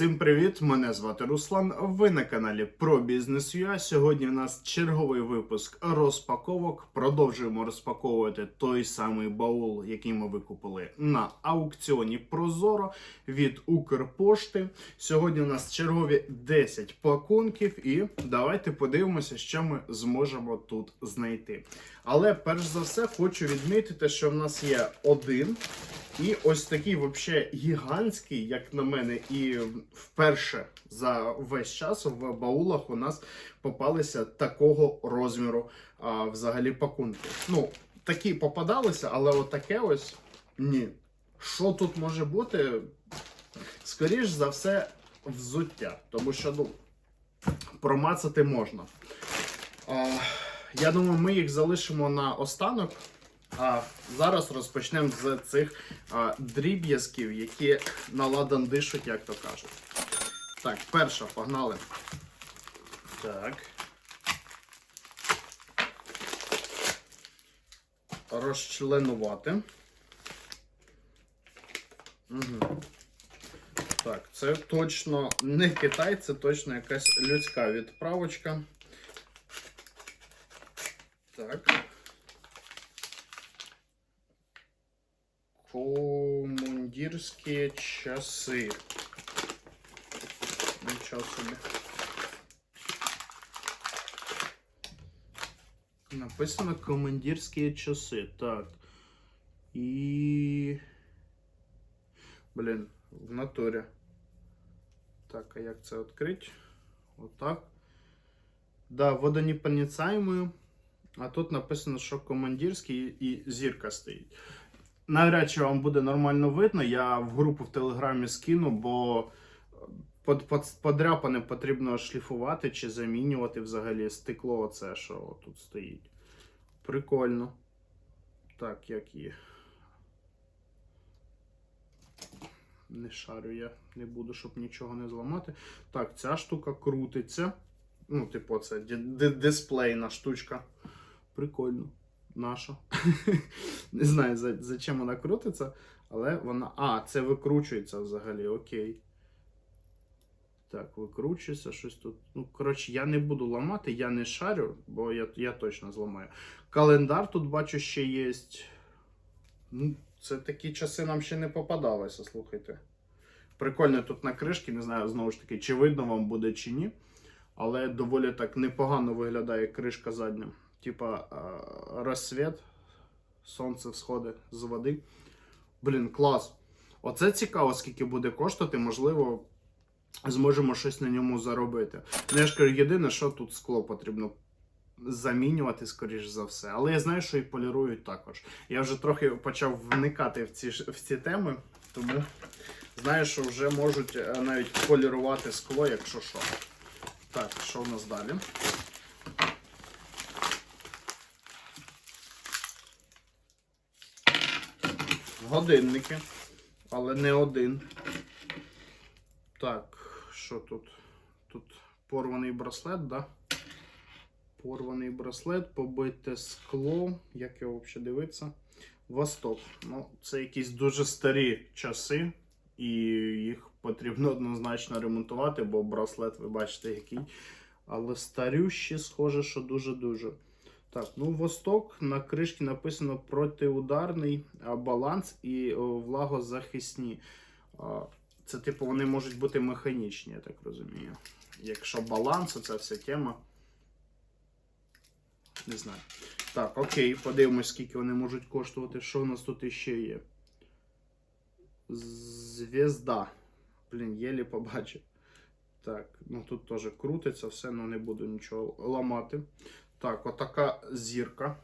Всім привіт! Мене звати Руслан. Ви на каналі про бізнес UA. Сьогодні в нас черговий випуск розпаковок. Продовжуємо розпаковувати той самий баул, який ми викупили на аукціоні Прозоро від Укрпошти. Сьогодні у нас чергові 10 пакунків, і давайте подивимося, що ми зможемо тут знайти. Але перш за все хочу відмітити, що в нас є один. І ось такий вообще гігантський, як на мене, і вперше за весь час в баулах у нас попалися такого розміру а, взагалі пакунки. Ну, такі попадалися, але отаке ось ні. Що тут може бути? Скоріш за все, взуття. Тому що ну, промацати можна. А, я думаю, ми їх залишимо на останок. А зараз розпочнемо з цих а, дріб'язків, які на ладан дишуть, як то кажуть. Так, перша, погнали. Так. Розчленувати. Угу. Так, це точно не Китай, це точно якась людська відправочка. Так. Командирські часи. Нічого собі. Написано командирські часи. Так. І. Блін, в натурі. Так, а як це відкрити? Отак. Да, водонепроницаемую. А тут написано, що командирський і зірка стоїть. Навряд чи вам буде нормально видно. Я в групу в Телеграмі скину, бо под, подряпане потрібно шліфувати чи замінювати взагалі стекло, оце, що тут стоїть. Прикольно. Так, як і. Не шарю я, не буду, щоб нічого не зламати. Так, ця штука крутиться. Ну, типу, це дисплейна штучка. Прикольно. Наша. Не знаю, за, чим вона крутиться, але вона. А, це викручується взагалі, окей. Так, викручується щось тут. Ну, коротше, я не буду ламати, я не шарю, бо я, я точно зламаю. Календар тут бачу ще є. Ну, це такі часи нам ще не попадалося, слухайте. Прикольно тут на кришки, не знаю, знову ж таки, чи видно вам буде, чи ні. Але доволі так непогано виглядає кришка задня. Типа розсвіт, сонце всходить з води. Блін, клас. Оце цікаво, скільки буде коштувати, можливо, зможемо щось на ньому заробити. Ну, я ж кажу, єдине, що тут скло потрібно замінювати, скоріш за все. Але я знаю, що і полірують також. Я вже трохи почав вникати в ці, в ці теми, тому знаю, що вже можуть е, навіть полірувати скло, якщо що. Так, що в нас далі? Годинники, але не один. Так, що тут? Тут порваний браслет, да? Порваний браслет, побите скло. Як його взагалі дивитися? Восток. Ну, це якісь дуже старі часи, і їх потрібно однозначно ремонтувати, бо браслет, ви бачите, який. Але старющі, схоже, що дуже-дуже. Так, ну Восток на кришці написано протиударний баланс і влагозахисні. Це, типу, вони можуть бути механічні, я так розумію. Якщо баланс, оця вся тема. Не знаю. Так, окей, подивимось, скільки вони можуть коштувати. Що в нас тут іще є? Звезда. Блін, єлі побачив. Так, ну тут теж крутиться все, ну не буду нічого ламати. Так, отака зірка.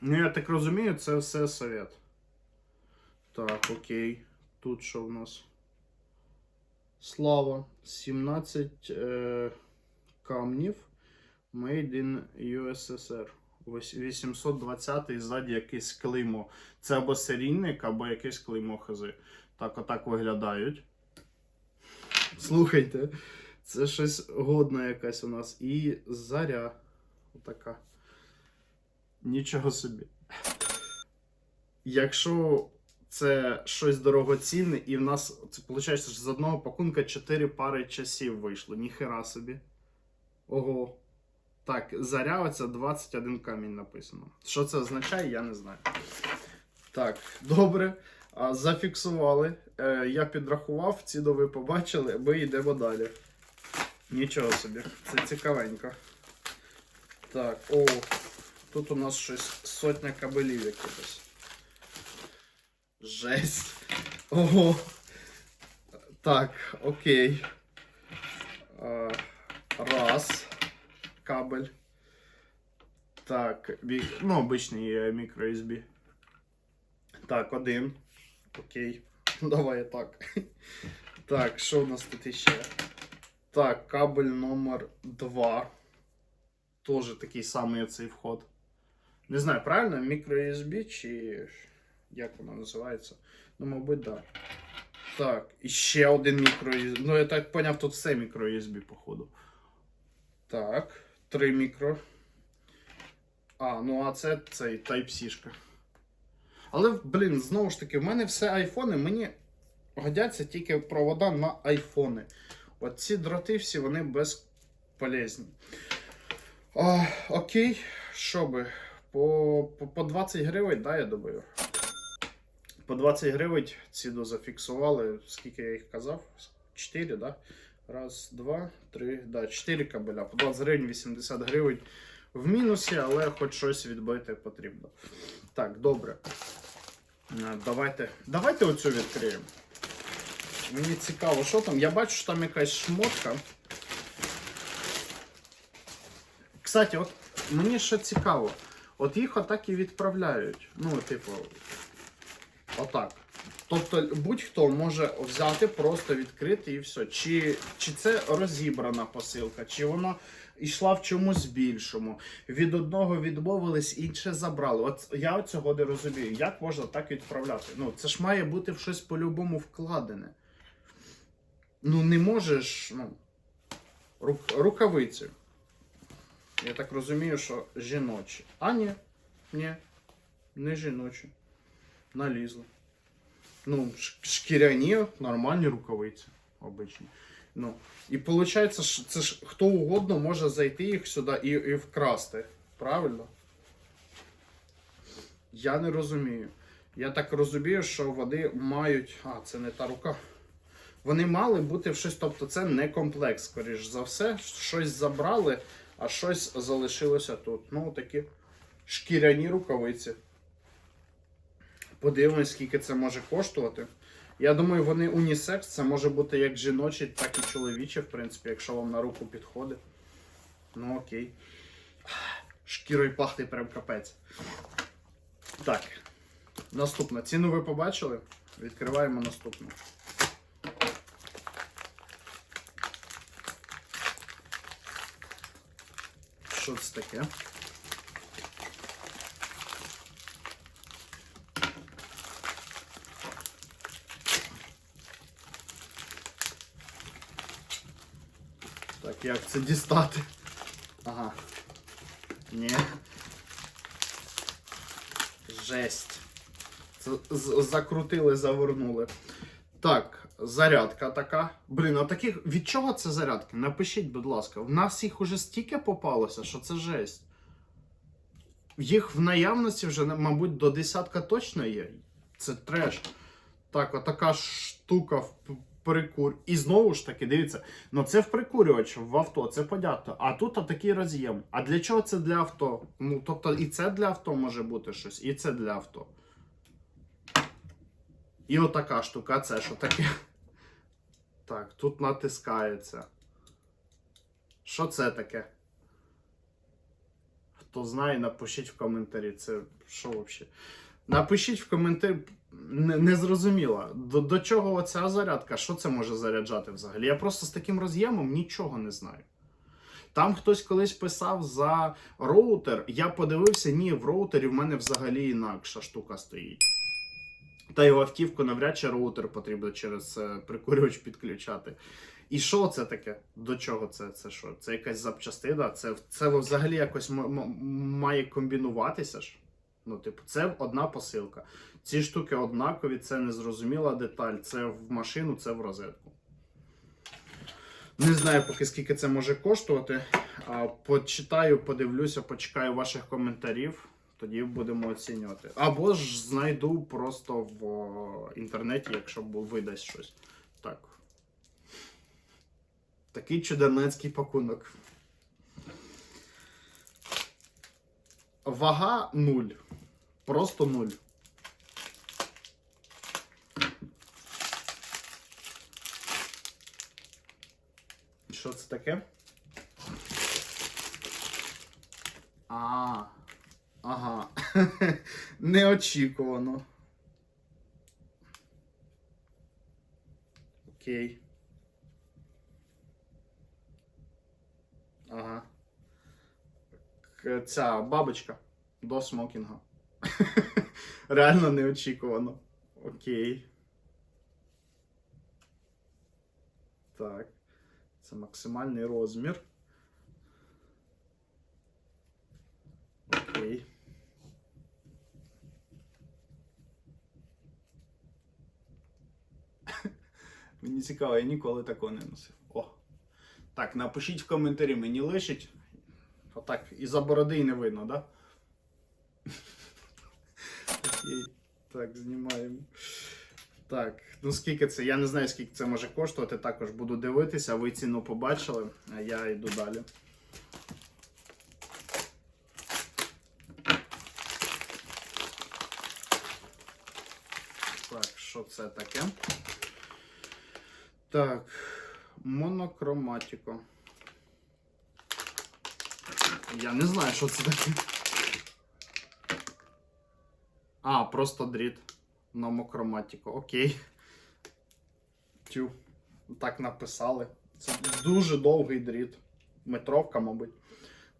Ну, я так розумію, це все совет. Так, окей. Тут що в нас? Слава. 17 е, камнів. Made in USSR. Ось 820 ззаді якесь клеймо. Це або серійник, або якесь клеймо хази. Так, отак виглядають. Слухайте, це щось годна якась у нас. І заря. Отака. Нічого собі. Якщо це щось дорогоцінне, і в нас це виходить, що з одного пакунка 4 пари часів вийшло. Ніхера собі. Ого. Так, заря оця 21 камінь написано. Що це означає, я не знаю. Так, добре. Зафіксували. Е, я підрахував, ціну ви побачили, ми йдемо далі. Нічого собі, це цікавенько. Так, о, тут у нас щось сотня кабелів якихось. Жесть. Ого. Так, окей. Раз. Кабель. Так, ну, обичний е, мікро USB. Так, один. Окей. Давай так. Так, що у нас тут іще? Так, кабель номер 2. Тоже такий самий цей вход. Не знаю, правильно, мікро USB чи як воно називається? Ну, мабуть, так. Да. Так, і ще один мікро USB. Ну, я так поняв, тут все мікро USB, походу. Так, три мікро. А, ну а це цей Type-C. Але, блін, знову ж таки, в мене все айфони, мені годяться тільки провода на айфони. От ці дроти всі вони безполезні. А, окей, що би? По, по, по 20 гривень, да, я думаю. По 20 гривень ці зафіксували, скільки я їх казав? 4, да? Раз, два, три, да, 4 кабеля. По 20 гривень, 80 гривень в мінусі, але хоч щось відбити потрібно. Так, добре. Е, Давайте, давайте оцю відкриємо. Мені цікаво, що там. Я бачу, що там якась шмотка. Кстати, от мені ще цікаво. От їх отак і відправляють. Ну, типу, отак. Тобто будь-хто може взяти, просто відкрити і все. Чи, чи це розібрана посилка, чи вона йшла в чомусь більшому. Від одного відмовились, інше забрали. От я цього не розумію. Як можна так відправляти? Ну, це ж має бути в щось по-любому вкладене. Ну, не можеш, ну. Рук, рукавиці. Я так розумію, що жіночі. А ні, ні, не жіночі. Налізли. Ну, шкіряні, нормальні рукавиці, обичні. Ну, і виходить, це ж хто угодно може зайти їх сюди і, і вкрасти. Правильно? Я не розумію. Я так розумію, що вони мають. А, це не та рука. Вони мали бути в щось, тобто це не комплекс, скоріш за все. Щось забрали, а щось залишилося тут. Ну, такі шкіряні рукавиці. Подивимось, скільки це може коштувати. Я думаю, вони унісекс, це може бути як жіночі, так і чоловічі, в принципі, якщо вам на руку підходить. Ну окей. Шкірою пахне прям капець. Так. Наступна. Ціну ви побачили? Відкриваємо наступну. Що це таке? Так, як це дістати? Ага. Ні. Жесть. Закрутили, завернули. Так, зарядка така. Блін, а таких. Від чого це зарядки? Напишіть, будь ласка. В нас їх уже стільки попалося, що це жесть. Їх в наявності вже, мабуть, до десятка точно є. Це треш. Так, отака штука в прикур. І знову ж таки, дивіться, ну це в прикурювач в авто, це понятно. А тут отакий роз'єм. А для чого це для авто? Ну, тобто, і це для авто може бути щось, і це для авто. І отака штука, це що таке? Так, тут натискається. Що це таке? Хто знає, напишіть в коментарі. Це що взагалі? Напишіть в коментарі. Не, не зрозуміло, до, до чого оця зарядка? Що це може заряджати взагалі? Я просто з таким роз'ємом нічого не знаю. Там хтось колись писав за роутер. Я подивився, ні, в роутері в мене взагалі інакша штука стоїть. Та й в автівку навряд чи роутер потрібно через е, прикурювач підключати. І що це таке? До чого це? Це що? Це якась запчастина? Це, це взагалі якось має комбінуватися ж? Ну, типу, це одна посилка. Ці штуки однакові, це незрозуміла деталь. Це в машину, це в розетку. Не знаю поки скільки це може коштувати. Почитаю, подивлюся, почекаю ваших коментарів. Тоді будемо оцінювати. Або ж знайду просто в інтернеті, якщо видасть щось. Так. Такий чудернацький пакунок. Вага нуль. Просто нуль. Що це таке? А. Ага. Неочікувано. Окей. Ага. Ця бабочка до смокінга. Реально неочікувано. Окей. Так. Це максимальний розмір. Окей. Мені цікаво, я ніколи такого не носив. О. Так, напишіть в коментарі, мені лишить. Отак, і за бороди і не видно, да? Так, знімаємо. Так, ну скільки це? Я не знаю, скільки це може коштувати. Також буду дивитися. Ви ціну побачили, а я йду далі. Так, що це таке? Так, монокроматіко. Я не знаю, що це таке. А, просто дріт. Номокроматіко. Окей. Тю. Так написали. Це дуже довгий дріт. Метровка, мабуть.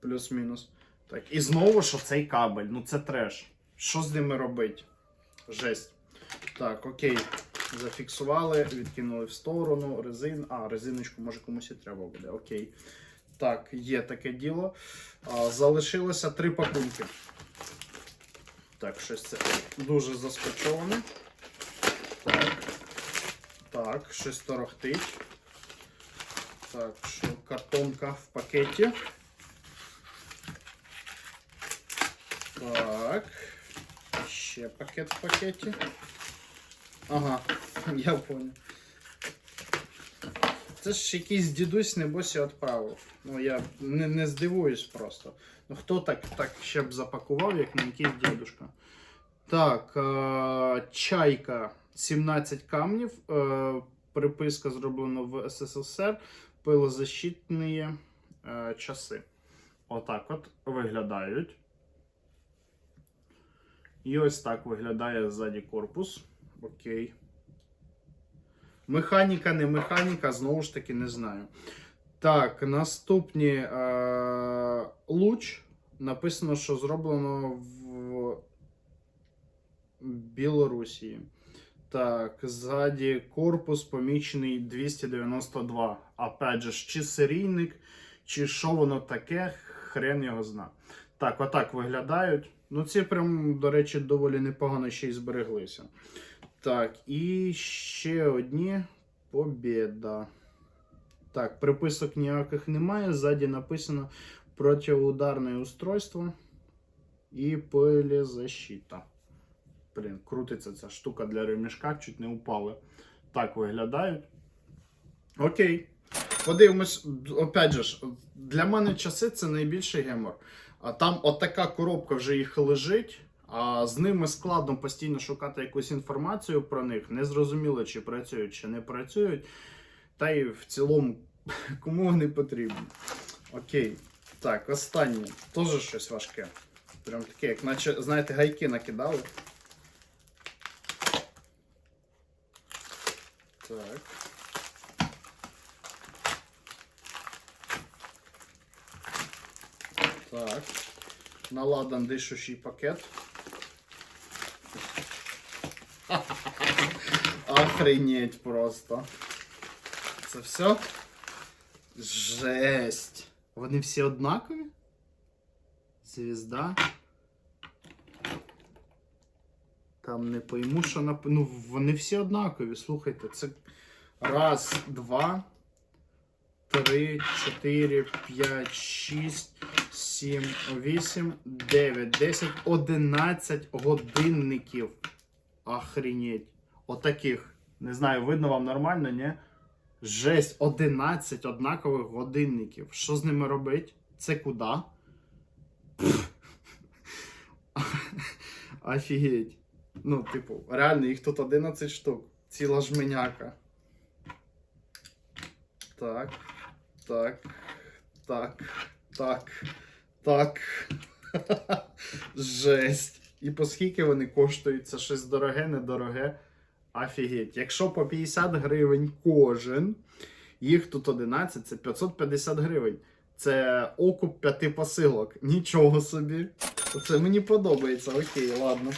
Плюс-мінус. Так. І знову ж цей кабель. Ну це треш. Що з ними робить? Жесть. Так, окей. Зафіксували, відкинули в сторону. Резин. А, резиночку може комусь і треба буде. Окей. Так, є таке діло. А, залишилося три пакунки. Так, щось це дуже заскочоване. Так. Так, щось торохтить. Так, що картонка в пакеті. Так. Ще пакет в пакеті. Ага, я понял. Це ж якийсь дідусь, небось, відправив. Ну, я не, не здивуюсь просто. Ну хто так, так ще б запакував, як не якийсь дідушка. Так, е, чайка 17 камнів. Е, приписка зроблена в СССР. Пилозащитні е, часи. Отак от виглядають. І ось так виглядає ззаді корпус. Окей. Механіка, не механіка, знову ж таки, не знаю. Так, наступні е, луч. Написано, що зроблено в Білорусі. Так, ззаді корпус помічений 292. Опять же, чи серійник, чи що воно таке, хрен його зна. Так, отак виглядають. Ну, ці прям, до речі, доволі непогано ще й збереглися. Так, і ще одні побєда. Так, приписок ніяких немає. Ззаді написано протиударне устройство і пилезащита. Блін, крутиться ця штука для ремішка, чуть не упали. Так виглядають. Окей. Подивимось, опять же, для мене часи це найбільший гемор. А там отака коробка вже їх лежить. А з ними складно постійно шукати якусь інформацію про них. Не зрозуміло, чи працюють, чи не працюють. Та й в цілому, кому вони потрібні. Окей. Так, останнє. Теж щось важке. Прям таке, як наче, знаєте, гайки накидали. Так. Так. Наладан дишущий пакет. Охренеть просто. Це все? Жесть. Вони всі однакові? Звізда. там не пойму, що нап... Ну, вони всі однакові. Слухайте, це раз, два, три, чотири, п'ять, шість, сім, вісім, дев'ять, десять, одинадцять годинників. Охренеть. Отаких. Не знаю, видно вам нормально, ні? Жесть, 11 однакових годинників. Що з ними робить? Це куди? Офігеть. Ну, типу, реально, їх тут 11 штук. Ціла жменяка. Так. Так. Так. Так. Так. Жесть. І по скільки вони коштують? Це щось дороге, недороге. Офігеть. Якщо по 50 гривень кожен, їх тут 11, це 550 гривень. Це окуп п'яти посилок. Нічого собі. Це мені подобається. Окей, ладно.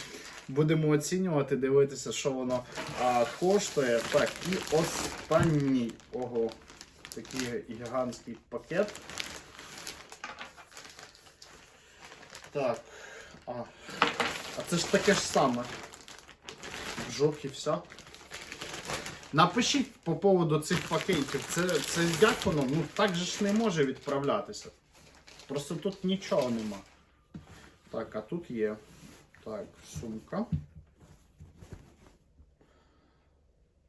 Будемо оцінювати, дивитися, що воно а, коштує. Так, і останній. Ого, такий гігантський пакет. Так. А, а це ж таке ж саме. Вжох і все. Напишіть по поводу цих пакетів. Це, це як воно? Ну так же ж не може відправлятися. Просто тут нічого нема. Так, а тут є. Так, сумка.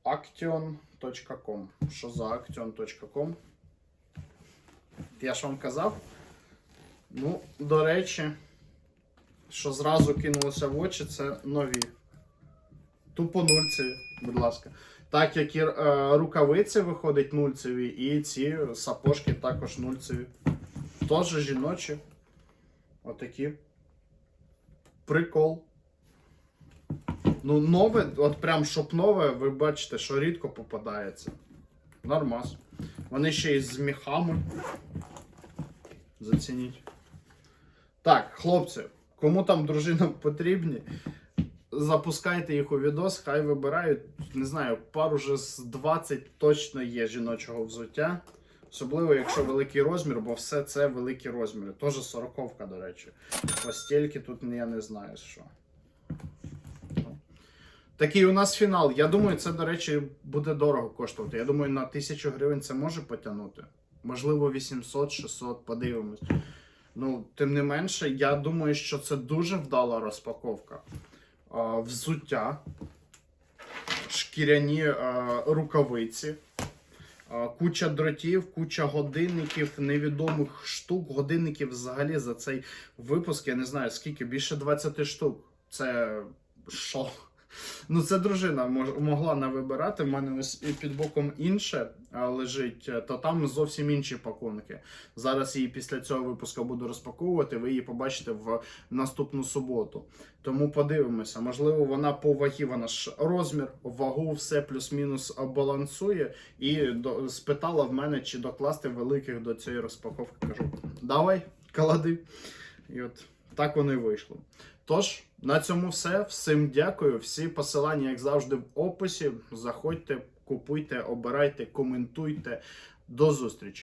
Action.com. Що за action.com? Я ж вам казав. Ну, до речі, що зразу кинулося в очі, це нові. Тупо нульцеві, будь ласка. Так як і е, рукавиці виходять нульцеві, і ці сапожки також нульцеві. Теж жіночі. Отакі. Прикол. Ну, нове, от прям щоб нове, ви бачите, що рідко попадається. Нормас. Вони ще й з міхами. Зацініть. Так, хлопці, кому там дружина потрібні, запускайте їх у відос, хай вибирають, не знаю, пар уже з 20 точно є жіночого взуття. Особливо, якщо великий розмір, бо все це великі розміри. Тоже сороковка, до речі. Постільки тут я не знаю що. Такий у нас фінал. Я думаю, це, до речі, буде дорого коштувати. Я думаю, на 1000 гривень це може потягнути. Можливо, 800-600, подивимось. Ну, тим не менше, я думаю, що це дуже вдала розпаковка. А, взуття, шкіряні а, рукавиці, а, куча дротів, куча годинників, невідомих штук. Годинників взагалі за цей випуск, я не знаю скільки, більше 20 штук. Це що? Ну, це дружина могла не вибирати. У мене ось під боком інше лежить, е, то там зовсім інші пакунки. Зараз її після цього випуску буду розпаковувати. Ви її побачите в наступну суботу. Тому подивимося. Можливо, вона по вагі, вона ж розмір, вагу, все плюс-мінус балансує. І до, спитала в мене, чи докласти великих до цієї розпаковки. Кажу, давай, клади. І от так воно і вийшло. Тож, на цьому все. Всім дякую. Всі посилання, як завжди, в описі. Заходьте, купуйте, обирайте, коментуйте. До зустрічі!